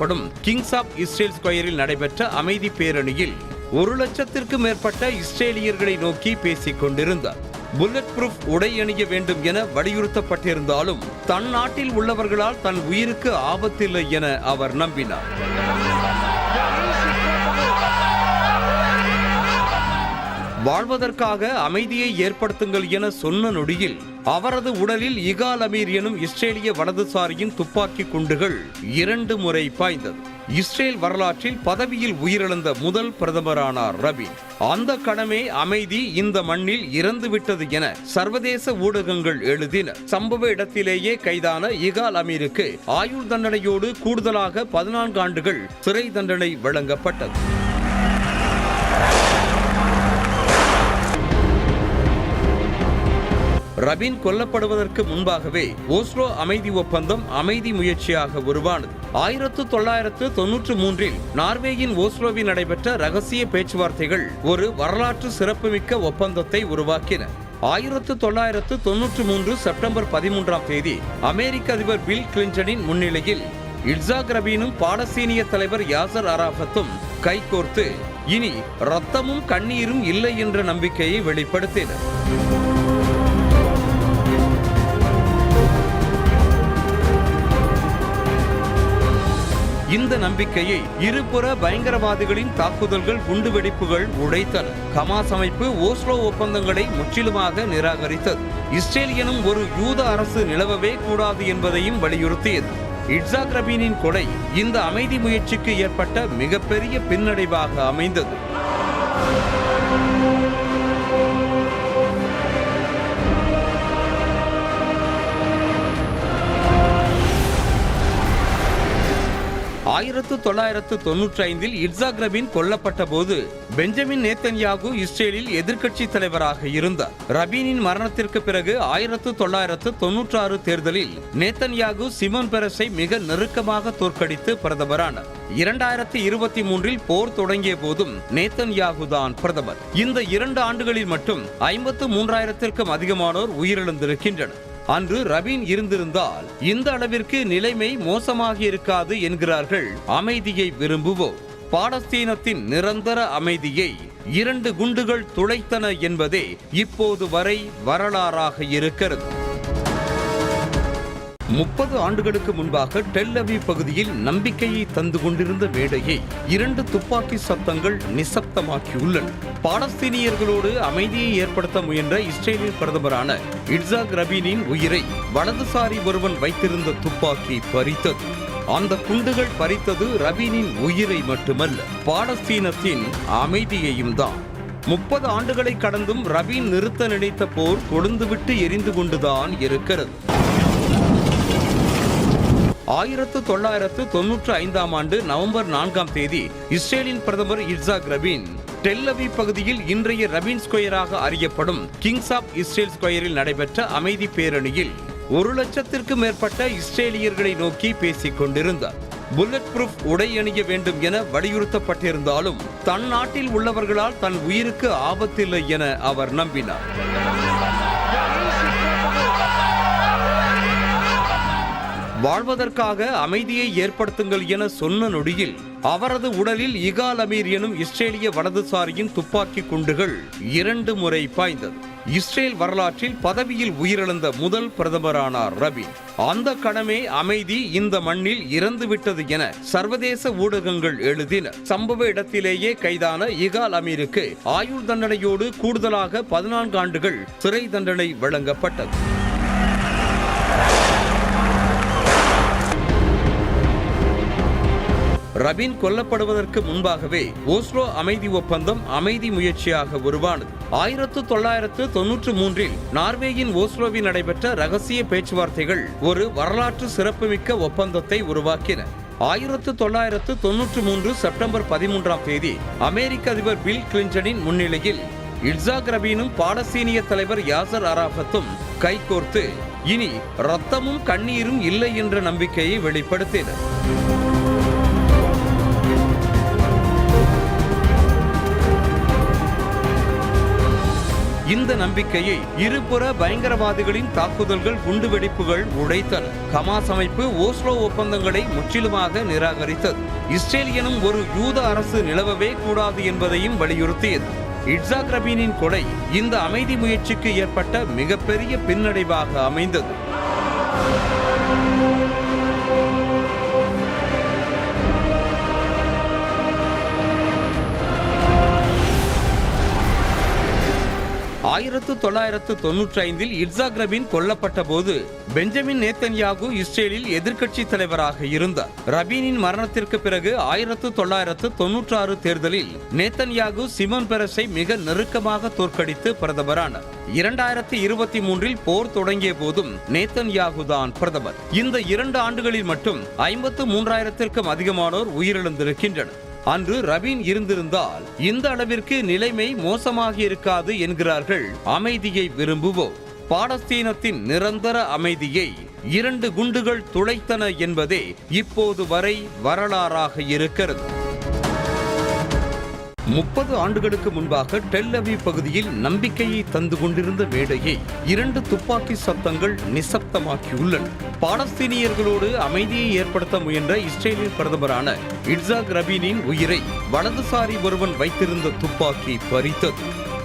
எனப்படும் Kings app Israel ஸ்கொயரில் நடைபெற்ற அமைதி பேரணியில் ஒரு லட்சத்திற்கும் மேற்பட்ட இஸ்ரேலியர்களை நோக்கி பேசிக் கொண்டிருந்தார். புல்லட் ப்ரூஃப் உடை அணிய வேண்டும் என வலியுறுத்தப்பட்டிருந்தாலும் தன் நாட்டில் உள்ளவர்களால் தன் உயிருக்கு ஆபத்தில்லை என அவர் நம்பினார். வாழ்வதற்காக அமைதியை ஏற்படுத்துங்கள் என சொன்ன நொடியில் அவரது உடலில் இகால் அமீர் எனும் இஸ்ரேலிய வலதுசாரியின் துப்பாக்கி குண்டுகள் இரண்டு முறை பாய்ந்தது. இஸ்ரேல் வரலாற்றில் பதவியில் உயிரிழந்த முதல் பிரதமரானார் ரவி அந்த கணமே அமைதி இந்த மண்ணில் இறந்துவிட்டது என சர்வதேச ஊடகங்கள் எழுதின. சம்பவ இடத்திலேயே கைதான இகால் அமீருக்கு ஆயுள் தண்டனையோடு கூடுதலாக பதினான்கு ஆண்டுகள் சிறை தண்டனை வழங்கப்பட்டது. ரபின் கொல்லப்படுவதற்கு முன்பாகவே ஓஸ்லோ அமைதி ஒப்பந்தம் அமைதி முயற்சியாக உருவானது. ஆயிரத்து தொள்ளாயிரத்து தொன்னூற்று மூன்றில் நார்வேயின் ஓஸ்லோவில் நடைபெற்ற ரகசிய பேச்சுவார்த்தைகள் ஒரு வரலாற்று சிறப்புமிக்க ஒப்பந்தத்தை உருவாக்கின. ஆயிரத்து தொள்ளாயிரத்து தொன்னூற்று மூன்று செப்டம்பர் பதிமூன்றாம் தேதி அமெரிக்க அதிபர் பில் கிளின்டனின் முன்னிலையில் இட்சாக் ரபீனும் பாலஸ்தீனிய தலைவர் யாசர் அராஃபத்தும் கைகோர்த்து இனி ரத்தமும் கண்ணீரும் இல்லை என்ற நம்பிக்கையை வெளிப்படுத்தினர். இந்த நம்பிக்கையை இருபுற பயங்கரவாதிகளின் தாக்குதல்கள் குண்டுவெடிப்புகள் உடைத்தன ஹமாஸ் அமைப்பு ஓஸ்லோ ஒப்பந்தங்களை முற்றிலுமாக நிராகரித்தது. இஸ்ரேல் எனும் ஒரு யூத அரசு நிலவவே கூடாது என்பதையும் வலியுறுத்தியது. இட்சாக் ரபீனின் கொடை இந்த அமைதி முயற்சிக்கு ஏற்பட்ட மிகப்பெரிய பின்னடைவாக அமைந்தது. ஆயிரத்து தொள்ளாயிரத்து தொன்னூற்றி ஐந்தில் இட்சாக் கொல்லப்பட்ட போது பெஞ்சமின் நேத்தன்யாகு இஸ்ரேலில் எதிர்க்கட்சி தலைவராக இருந்தார். ரபீனின் மரணத்திற்கு பிறகு ஆயிரத்து தொள்ளாயிரத்து தொன்னூற்றாறு தேர்தலில் நேத்தன்யாகு சிமன் பெரஸை மிக நெருக்கமாக தோற்கடித்து பிரதமரானார். இரண்டாயிரத்தி இருபத்தி மூன்றில் போர் தொடங்கிய போதும் நேத்தன்யாகு தான் பிரதமர். இந்த இரண்டு ஆண்டுகளில் மட்டும் ஐம்பத்து மூன்றாயிரத்திற்கும் அதிகமானோர் உயிரிழந்திருக்கின்றனர். அன்று ரபீன் இருந்திருந்தால் இந்த அளவிற்கு நிலைமை மோசமாக இருக்காது என்கிறார்கள். அமைதியை விரும்புவோர். பாலஸ்தீனத்தின் நிரந்தர அமைதியை இரண்டு குண்டுகள் துளைத்தன என்பதே இப்போது வரை வரலாறாக இருக்கிறது. முப்பது ஆண்டுகளுக்கு முன்பாக டெல்லவி பகுதியில் நம்பிக்கையை தந்து கொண்டிருந்த மேடையை இரண்டு துப்பாக்கி சத்தங்கள் நிசப்தமாக்கியுள்ளன. பாலஸ்தீனியர்களோடு அமைதியை ஏற்படுத்த முயன்ற இஸ்ரேலின் பிரதமரான இட்சாக் ரபீனின் உயிரை வலதுசாரி ஒருவன் வைத்திருந்த துப்பாக்கி பறித்தது. அந்த குண்டுகள் பறித்தது ரபீனின் உயிரை மட்டுமல்ல பாலஸ்தீனத்தின் அமைதியையும் தான். முப்பது ஆண்டுகளை கடந்தும் ரபீன் நிறுத்த நினைத்த போர் கொழுந்துவிட்டு எரிந்து கொண்டுதான் இருக்கிறது. ஆயிரத்து தொள்ளாயிரத்து தொன்னூற்று ஐந்தாம் ஆண்டு நவம்பர் நான்காம் தேதி இஸ்ரேலின் பிரதமர் இட்சாக் ரபீன் டெல்லவி பகுதியில் இன்றைய ரபீன் ஸ்கொயராக அறியப்படும் கிங்ஸ் ஆப் இஸ்ரேல் ஸ்கொயரில் நடைபெற்ற அமைதி பேரணியில் ஒரு லட்சத்திற்கு மேற்பட்ட இஸ்ரேலியர்களை நோக்கி பேசிக் கொண்டிருந்தார். புல்லட் ப்ரூஃப் உடை அணிய வேண்டும் என வலியுறுத்தப்பட்டிருந்தாலும் தன் நாட்டில் உள்ளவர்களால் தன் உயிருக்கு ஆபத்தில்லை என அவர் நம்பினார். வாழ்வதற்காக அமைதியை ஏற்படுத்துங்கள் என சொன்ன நொடியில் அவரது உடலில் இகால் அமீர் எனும் இஸ்ரேலிய வலதுசாரியின் துப்பாக்கி குண்டுகள் இரண்டு முறை பாய்ந்தது. இஸ்ரேல் வரலாற்றில் பதவியில் உயிரிழந்த முதல் பிரதமரானார் ரவி அந்த கணமே அமைதி இந்த மண்ணில் இறந்துவிட்டது என சர்வதேச ஊடகங்கள் எழுதின. சம்பவ இடத்திலேயே கைதான இகால் அமீருக்கு ஆயுள் தண்டனையோடு கூடுதலாக பதினான்கு ஆண்டுகள் சிறை தண்டனை வழங்கப்பட்டது. ரபின் கொல்லப்படுவதற்கு முன்பாகவே ஓஸ்லோ அமைதி ஒப்பந்தம் அமைதி முயற்சியாக உருவானது. ஆயிரத்து தொள்ளாயிரத்து தொன்னூற்று மூன்றில் நார்வேயின் ஓஸ்லோவில் நடைபெற்ற ரகசிய பேச்சுவார்த்தைகள் ஒரு வரலாற்று சிறப்புமிக்க ஒப்பந்தத்தை உருவாக்கின. ஆயிரத்து தொள்ளாயிரத்து தொன்னூற்று மூன்று செப்டம்பர் பதிமூன்றாம் தேதி அமெரிக்க அதிபர் பில் கிளின்டனின் முன்னிலையில் இட்சாக் ரபீனும் பாலஸ்தீனிய தலைவர் யாசர் அராஃபத்தும் கைகோர்த்து இனி ரத்தமும் கண்ணீரும் இல்லை என்ற நம்பிக்கையை வெளிப்படுத்தினர். இந்த நம்பிக்கையை இருபுற பயங்கரவாதிகளின் தாக்குதல்கள் குண்டுவெடிப்புகள் உடைத்தன. ஹமாஸ் அமைப்பு ஓஸ்லோ ஒப்பந்தங்களை முற்றிலுமாக நிராகரித்தது. இஸ்ரேலியனும் ஒரு யூத அரசு நிலவவே கூடாது என்பதையும் வலியுறுத்தியது. இட்சாக் ரபீனின் கொலை இந்த அமைதி முயற்சிக்கு ஏற்பட்ட மிகப்பெரிய பின்னடைவாக அமைந்தது. ஆயிரத்து தொள்ளாயிரத்து தொன்னூற்றி ஐந்தில் இட்சாக் ரபின் கொல்லப்பட்ட போது பெஞ்சமின் நேத்தன்யாகு இஸ்ரேலில் எதிர்க்கட்சி தலைவராக இருந்தார். ரபீனின் மரணத்திற்கு பிறகு ஆயிரத்து தொள்ளாயிரத்து தொன்னூற்றி ஆறு தேர்தலில் நேத்தன்யாகு சிமன் பெரஸை மிக நெருக்கமாக தோற்கடித்து பிரதமரானார். இரண்டாயிரத்தி இருபத்தி மூன்றில் போர் தொடங்கிய போதும் நேத்தன்யாகு தான் பிரதமர். இந்த இரண்டு ஆண்டுகளில் மட்டும் ஐம்பத்து மூன்றாயிரத்திற்கும் அதிகமானோர் உயிரிழந்திருக்கின்றனர். அன்று ரபீன் இருந்திருந்தால் இந்த அளவிற்கு நிலைமை மோசமாகி இருக்காது என்கிறார்கள். அமைதியை விரும்புவோர். பாலஸ்தீனத்தின் நிரந்தர அமைதியை இரண்டு குண்டுகள் துளைத்தன என்பதே இப்போது வரை வரலாறாக இருக்கிறது. முப்பது ஆண்டுகளுக்கு முன்பாக டெல்லவி பகுதியில் நம்பிக்கையை தந்து கொண்டிருந்த மேடையை இரண்டு துப்பாக்கி சத்தங்கள் நிசப்தமாக்கியுள்ளன. பாலஸ்தீனியர்களோடு அமைதியை ஏற்படுத்த முயன்ற இஸ்ரேலிய பிரதமரான இட்சாக் ரபீனின் உயிரை வலதுசாரி ஒருவன் வைத்திருந்த துப்பாக்கி பறித்தது.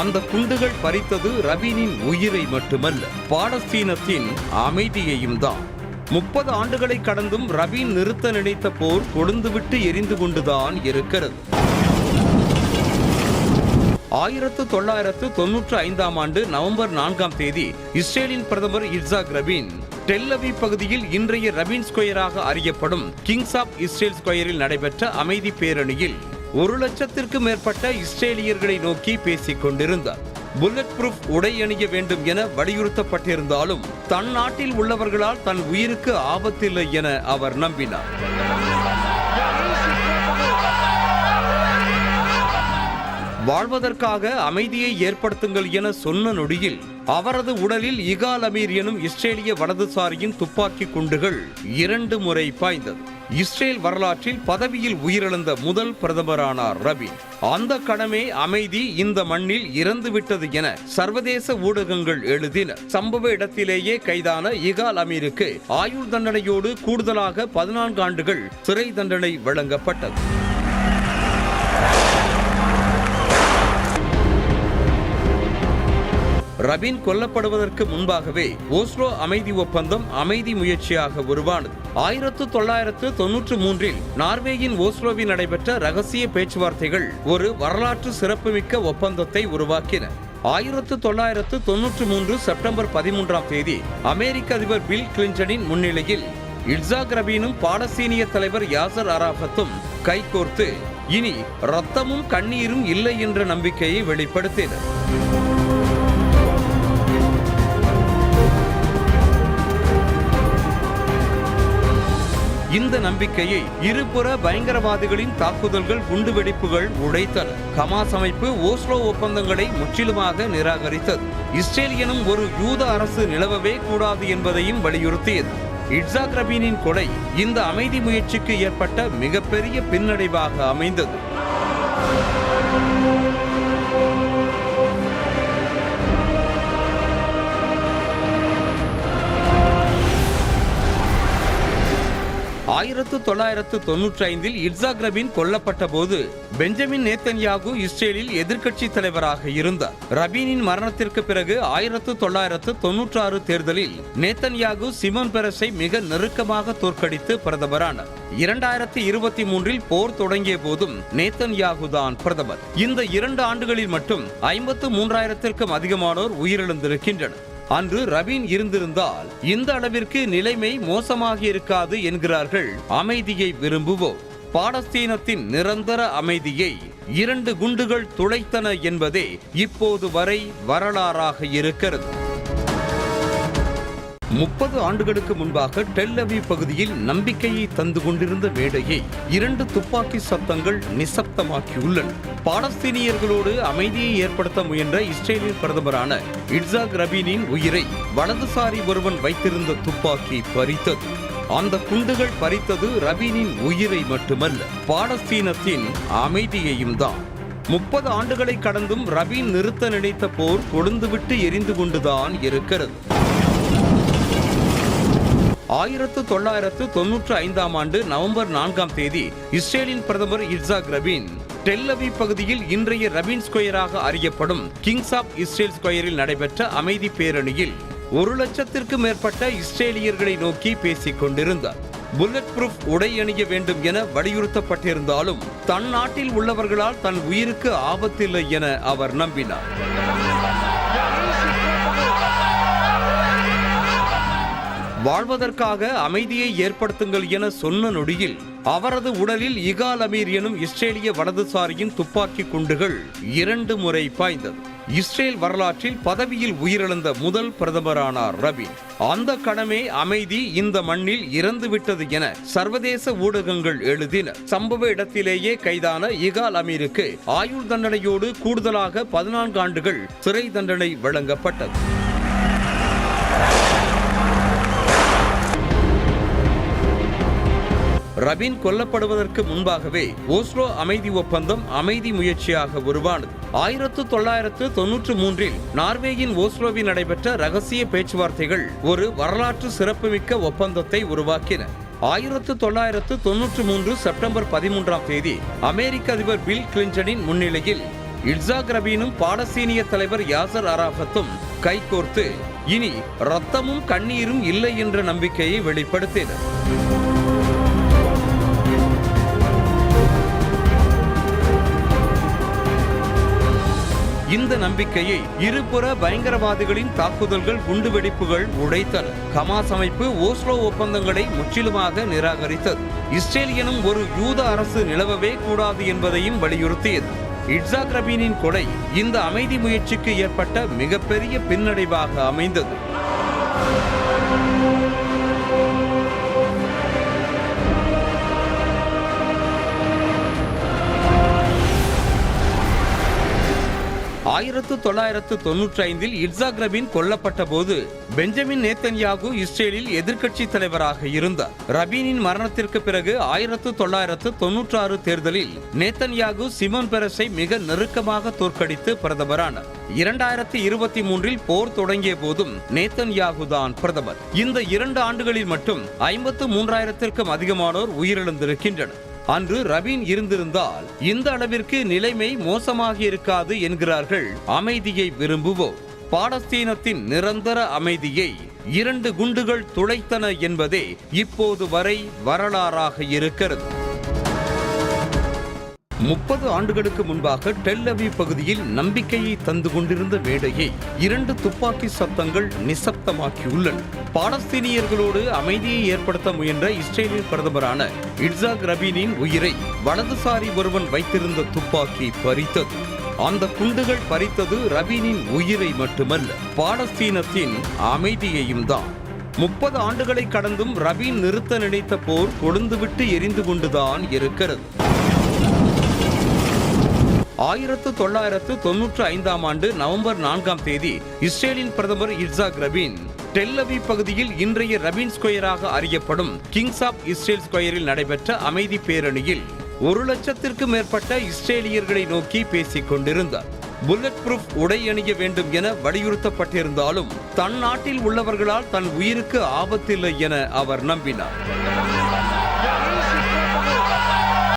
அந்த குண்டுகள் பறித்தது ரபீனின் உயிரை மட்டுமல்ல பாலஸ்தீனத்தின் அமைதியையும் தான். முப்பது ஆண்டுகளை கடந்தும் ரபீன் நிறுத்த நினைத்த போர் கொழுந்துவிட்டு எரிந்து கொண்டுதான் இருக்கிறது. ஆயிரத்து தொள்ளாயிரத்து தொன்னூற்று ஐந்தாம் ஆண்டு நவம்பர் நான்காம் தேதி இஸ்ரேலின் பிரதமர் இட்சாக் ரபீன் டெல்லவி பகுதியில் இன்றைய ரபீன் ஸ்கொயராக அறியப்படும் கிங்ஸ் ஆப் இஸ்ரேல் ஸ்கொயரில் நடைபெற்ற அமைதி பேரணியில் ஒரு லட்சத்திற்கும் மேற்பட்ட இஸ்ரேலியர்களை நோக்கி பேசிக் கொண்டிருந்தார். புல்லட் ப்ரூஃப் உடை அணிய வேண்டும் என வலியுறுத்தப்பட்டிருந்தாலும் தன் நாட்டில் உள்ளவர்களால் தன் உயிருக்கு ஆபத்தில்லை என அவர் நம்பினார். வாழ்வதற்காக அமைதியை ஏற்படுத்துங்கள் என சொன்ன நொடியில் அவரது உடலில் இகால் அமீர் எனும் இஸ்ரேலிய வலதுசாரியின் துப்பாக்கி குண்டுகள் இரண்டு முறை பாய்ந்தது. இஸ்ரேல் வரலாற்றில் பதவியில் உயிரிழந்த முதல் பிரதமரானார் ரவி அந்த கடமே அமைதி இந்த மண்ணில் இறந்துவிட்டது என சர்வதேச ஊடகங்கள் எழுதின. சம்பவ இடத்திலேயே கைதான இகால் அமீருக்கு ஆயுள் தண்டனையோடு கூடுதலாக பதினான்கு ஆண்டுகள் சிறை தண்டனை வழங்கப்பட்டது. ரபீன் கொல்லப்படுவதற்கு முன்பாகவே ஓஸ்லோ அமைதி ஒப்பந்தம் அமைதி முயற்சியாக உருவானது. ஆயிரத்து தொள்ளாயிரத்து தொன்னூற்று மூன்றில் நார்வேயின் ஓஸ்லோவில் நடைபெற்ற ரகசிய பேச்சுவார்த்தைகள் ஒரு வரலாற்று சிறப்புமிக்க ஒப்பந்தத்தை உருவாக்கின. ஆயிரத்து தொள்ளாயிரத்து தொன்னூற்று மூன்று செப்டம்பர் பதிமூன்றாம் தேதி அமெரிக்க அதிபர் பில் கிளின்டனின் முன்னிலையில் இட்சாக் ரபீனும் பாலஸ்தீனிய தலைவர் யாசர் அராஃபத்தும் கைகோர்த்து இனி ரத்தமும் கண்ணீரும் இல்லை என்ற நம்பிக்கையை வெளிப்படுத்தினர். இந்த நம்பிக்கையை இருபுற பயங்கரவாதிகளின் தாக்குதல்கள் குண்டுவெடிப்புகள் உடைத்தன. ஹமாஸ் அமைப்பு ஓஸ்லோ ஒப்பந்தங்களை முற்றிலுமாக நிராகரித்தது. இஸ்ரேல் எனும் ஒரு யூத அரசு நிலவவே கூடாது என்பதையும் வலியுறுத்தியது. இட்சாக் ரபீனின் கொலை இந்த அமைதி முயற்சிக்கு ஏற்பட்ட மிகப்பெரிய பின்னடைவாக அமைந்தது. ஆயிரத்து தொள்ளாயிரத்து தொன்னூற்றி ஐந்தில் இட்சாக் ரபின் கொல்லப்பட்ட போது பெஞ்சமின் நேத்தன்யாகு இஸ்ரேலில் எதிர்க்கட்சி தலைவராக இருந்தார். ரபீனின் மரணத்திற்கு பிறகு ஆயிரத்து தொள்ளாயிரத்து தொன்னூற்றி ஆறு தேர்தலில் நேத்தன்யாகு சிமன் பெரஸை மிக நெருக்கமாக தோற்கடித்து பிரதமரானார். இரண்டாயிரத்தி இருபத்தி மூன்றில் போர் தொடங்கிய போதும் நேத்தன்யாகு தான் பிரதமர். இந்த இரண்டு ஆண்டுகளில் மட்டும் ஐம்பத்து மூன்றாயிரத்திற்கும் அதிகமானோர் உயிரிழந்திருக்கின்றனர். அன்று ரபீன் இருந்திருந்தால் இந்த அளவிற்கு நிலைமை மோசமாகி இருக்காது என்கிறார்கள். அமைதியை விரும்புவோர். பாலஸ்தீனத்தின் நிரந்தர அமைதியை இரண்டு குண்டுகள் துளைத்தன என்பதே இப்போது வரை வரலாறாக இருக்கிறது. முப்பது ஆண்டுகளுக்கு முன்பாக டெல்லவி பகுதியில் நம்பிக்கையை தந்து கொண்டிருந்த மேடையை இரண்டு துப்பாக்கி சத்தங்கள் நிசப்தமாக்கியுள்ளன. பாலஸ்தீனியர்களோடு அமைதியை ஏற்படுத்த முயன்ற இஸ்ரேலின் பிரதமரான இட்சாக் ரபீனின் உயிரை வலதுசாரி ஒருவன் வைத்திருந்த துப்பாக்கி பறித்தது. அந்த குண்டுகள் பறித்தது ரபீனின் உயிரை மட்டுமல்ல பாலஸ்தீனத்தின் அமைதியையும் தான். முப்பது ஆண்டுகளை கடந்தும் ரபீன் நிறுத்த நினைத்த போர் கொழுந்துவிட்டு எரிந்து கொண்டுதான் இருக்கிறது. ஆயிரத்து தொள்ளாயிரத்து தொன்னூற்று ஐந்தாம் ஆண்டு நவம்பர் நான்காம் தேதி இஸ்ரேலின் பிரதமர் இட்சாக் ரபீன் டெல்லவி பகுதியில் இன்றைய ரபீன் ஸ்கொயராக அறியப்படும் கிங்ஸ் ஆப் இஸ்ரேல் ஸ்கொயரில் நடைபெற்ற அமைதி பேரணியில் ஒரு லட்சத்திற்கு மேற்பட்ட இஸ்ரேலியர்களை நோக்கி பேசிக் கொண்டிருந்தார். புல்லட் ப்ரூஃப் உடை அணிய வேண்டும் என வலியுறுத்தப்பட்டிருந்தாலும் தன் நாட்டில் உள்ளவர்களால் தன் உயிருக்கு ஆபத்தில்லை என அவர் நம்பினார். வாழ்வதற்காக அமைதியை ஏற்படுத்துங்கள் என சொன்ன நொடியில் அவரது உடலில் இகால் அமீர் எனும் இஸ்ரேலிய வலதுசாரியின் துப்பாக்கி குண்டுகள் இரண்டு முறை பாய்ந்தது. இஸ்ரேல் வரலாற்றில் பதவியில் உயிரிழந்த முதல் பிரதமரானார் ரவி அந்த கடமே அமைதி இந்த மண்ணில் இறந்துவிட்டது என சர்வதேச ஊடகங்கள் எழுதின. சம்பவ இடத்திலேயே கைதான இகால் அமீருக்கு ஆயுள் தண்டனையோடு கூடுதலாக பதினான்கு ஆண்டுகள் சிறை தண்டனை வழங்கப்பட்டது. ரபீன் கொல்லப்படுவதற்கு முன்பாகவே ஓஸ்லோ அமைதி ஒப்பந்தம் அமைதி முயற்சியாக உருவானது. ஆயிரத்து தொள்ளாயிரத்து தொன்னூற்று மூன்றில் நார்வேயின் ஓஸ்லோவில் நடைபெற்ற ரகசிய பேச்சுவார்த்தைகள் ஒரு வரலாற்று சிறப்புமிக்க ஒப்பந்தத்தை உருவாக்கின. ஆயிரத்து தொள்ளாயிரத்து தொன்னூற்று மூன்று செப்டம்பர் பதிமூன்றாம் தேதி அமெரிக்க அதிபர் பில் கிளின்டனின் முன்னிலையில் இட்சாக் ரபீனும் பாலஸ்தீனிய தலைவர் யாசர் அராஃபத்தும் கைகோர்த்து இனி ரத்தமும் கண்ணீரும் இல்லை என்ற நம்பிக்கையை வெளிப்படுத்தினர். இந்த நம்பிக்கையை இருபுற பயங்கரவாதிகளின் தாக்குதல்கள் குண்டுவெடிப்புகள் உடைத்தன. ஹமாஸ் அமைப்பு ஓஸ்லோ ஒப்பந்தங்களை முற்றிலுமாக நிராகரித்தது. இஸ்ரேல் எனும் ஒரு யூத அரசு நிலவவே கூடாது என்பதையும் வலியுறுத்தியது. இட்சாக் ரபீனின் கொலை இந்த அமைதி முயற்சிக்கு ஏற்பட்ட மிகப்பெரிய பின்னடைவாக அமைந்தது. ஆயிரத்து தொள்ளாயிரத்து தொன்னூற்றி ஐந்தில் இட்சாக் ரபின் கொல்லப்பட்ட போது பெஞ்சமின் நேத்தன்யாகு இஸ்ரேலில் எதிர்க்கட்சி தலைவராக இருந்தார். ரபீனின் மரணத்திற்கு பிறகு ஆயிரத்து தொள்ளாயிரத்து தொன்னூற்றி ஆறு தேர்தலில் நேத்தன்யாகு சிமன் பெரஸை மிக நெருக்கமாக தோற்கடித்து பிரதமரானார். இரண்டாயிரத்தி இருபத்தி மூன்றில் போர் தொடங்கிய போதும் நேத்தன்யாகு தான் பிரதமர். இந்த இரண்டு ஆண்டுகளில் மட்டும் ஐம்பத்து மூன்றாயிரத்திற்கும் அதிகமானோர் உயிரிழந்திருக்கின்றனர். அன்று ரபீன் இருந்திருந்தால் இந்த அளவிற்கு நிலைமை மோசமாக இருக்காது என்கிறார்கள். அமைதியை விரும்புவோர். பாலஸ்தீனத்தின் நிரந்தர அமைதியை இரண்டு குண்டுகள் துளைத்தன என்பதே இப்போது வரை வரலாறாக இருக்கிறது. முப்பது ஆண்டுகளுக்கு முன்பாக டெல்லவி பகுதியில் நம்பிக்கையை தந்து கொண்டிருந்த மேடையை இரண்டு துப்பாக்கி சத்தங்கள் நிசப்தமாக்கியுள்ளன. பாலஸ்தீனியர்களோடு அமைதியை ஏற்படுத்த முயன்ற இஸ்ரேலின் பிரதமரான இட்சாக் ரபீனின் உயிரை வலதுசாரி ஒருவன் வைத்திருந்த துப்பாக்கி பறித்தது. அந்த குண்டுகள் பறித்தது ரபீனின் உயிரை மட்டுமல்ல பாலஸ்தீனத்தின் அமைதியையும் தான். முப்பது ஆண்டுகளை கடந்தும் ரபீன் நிறுத்த நினைத்த போர் கொழுந்துவிட்டு எரிந்து கொண்டுதான் இருக்கிறது. ஆயிரத்து தொள்ளாயிரத்து தொன்னூற்று ஐந்தாம் ஆண்டு நவம்பர் நான்காம் தேதி இஸ்ரேலின் பிரதமர் இட்சாக் ரபீன் டெல்லவி பகுதியில் இன்றைய ரபீன் ஸ்கொயராக அறியப்படும் கிங்ஸ் ஆப் இஸ்ரேல் ஸ்கொயரில் நடைபெற்ற அமைதி பேரணியில் ஒரு லட்சத்திற்கும் மேற்பட்ட இஸ்ரேலியர்களை நோக்கி பேசிக் கொண்டிருந்தார். புல்லட் ப்ரூஃப் உடை அணிய வேண்டும் என வலியுறுத்தப்பட்டிருந்தாலும் தன் நாட்டில் உள்ளவர்களால் தன் உயிருக்கு ஆபத்தில்லை என அவர் நம்பினார்.